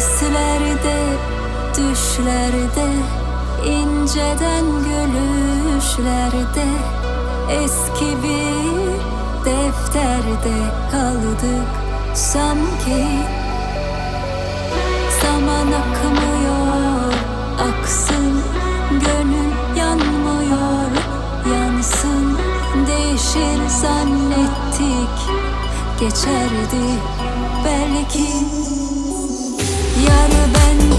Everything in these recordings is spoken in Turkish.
Seslerde, düşlerde inceden gülüşlerde Eski bir defterde kaldık sanki. Zaman akmıyor, aksın Gönül yanmıyor, yansın Değişir zannettik, geçerdi belki Yar ben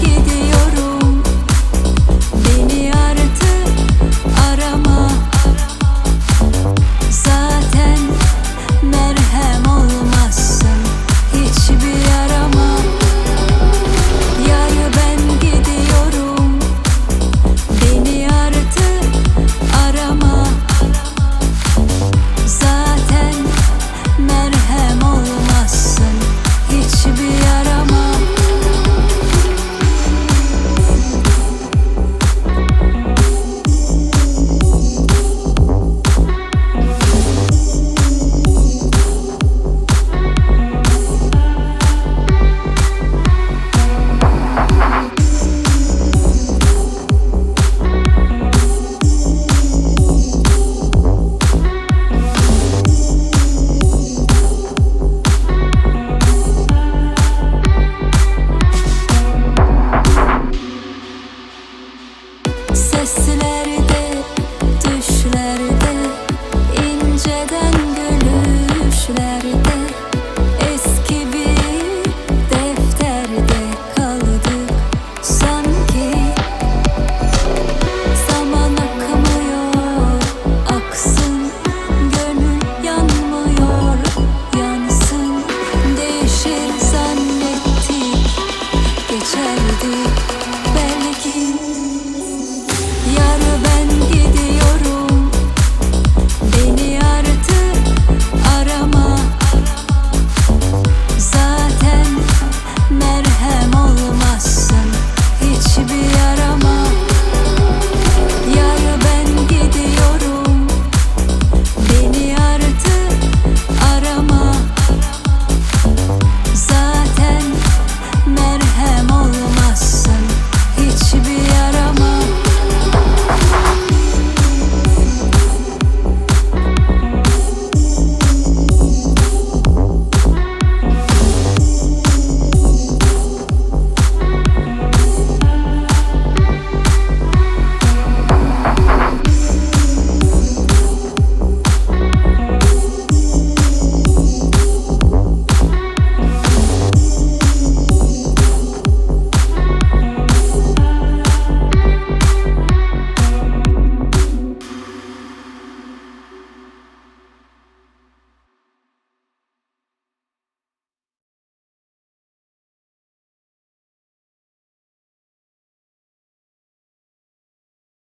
Seslerde, düşlerde, inceden gülüşlerde.